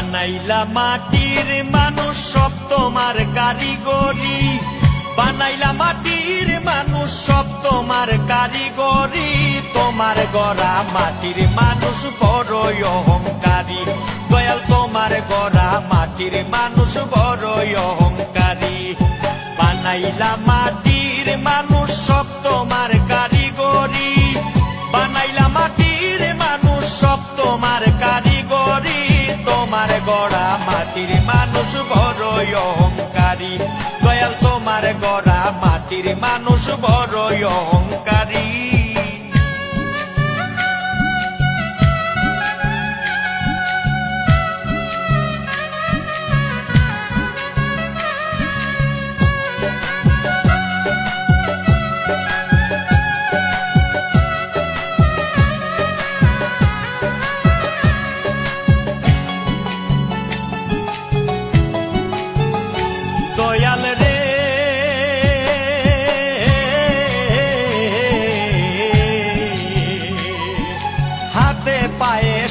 বানাইলা মাটির মানুষ সব তোমার কারিগরি। বানাইলা মাটির মানুষ সব তোমার কারিগরি। তোমার গড়া মাটির মানুষ বড়ই অহংকারী। দয়াল, তোমার গড়া মাটির মানুষ বড়ই অহংকারী। বানাইলা মাটির মানুষ সব তোমার গড়া মাটির মানুষ বড়ই অহংকারী। দয়াল তোমার গড়া মাটির মানুষ বড়ই অহংকারী।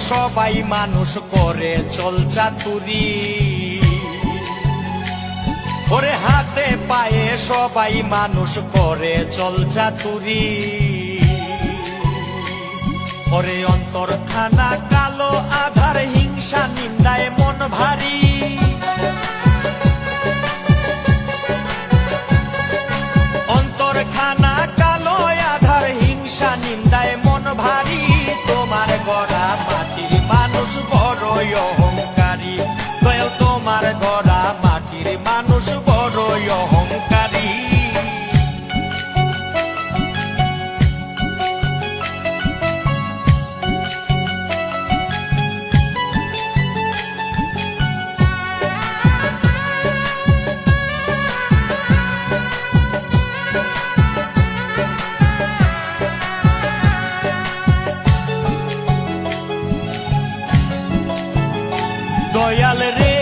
সবাই মানুষ করে, চল চাতুরি। ওরে হাতে পায়ে সবাই মানুষ করে, চল চাতুরি। ওরে অন্তর খানা কালো, আধার, হিংসা, নিন্দায়, মন ভারী। দয়াল রে।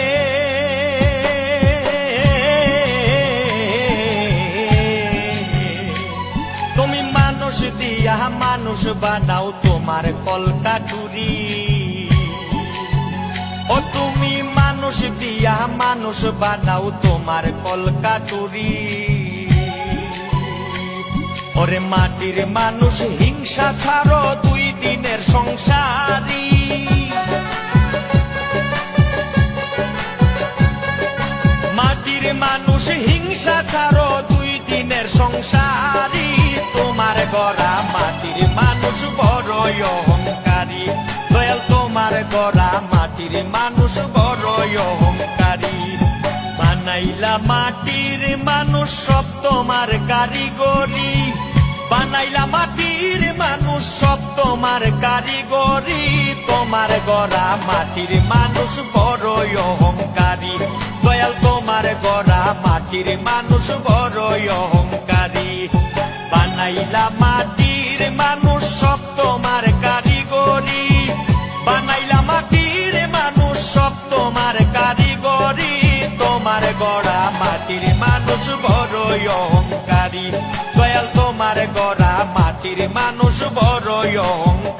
তুমি মানুষ দিয়া মানুষ বানাও তোমার কলকাটুরি ও তুমি মানুষ দিয়া মানুষ বানাও তোমার কলকাটুরি ওরে মাটির মানুষ হিংসা ছাড়ো দুই দিনের সংসারী। মানুষ হিংসা ছাড়ো, দুই দিনের সংসারী তোমার গড়া মাটির মানুষ বড়ই অহংকারী। দয়াল, তোমার গড়া মাটির মানুষ বড়ই অহংকারী। বানাইলা মাটির মানুষ সব তোমার কারিগরি। বানাইলা মাটির মানুষ সব তোমার কারিগরি। তোমার গড়া মাটির মানুষ বড়ই মাটির মানুষ বড়ই অহংকারী। বানাইলা মাটির মানুষ সব তোমার কারিগরি। বানাইলা মাটির মানুষ সব তোমার কারিগরি। তোমার গড়া মাটির মানুষ বড়ই অহংকারী। দয়াল তোমার গড়া মাটির মানুষ বড়ই অহংকারী।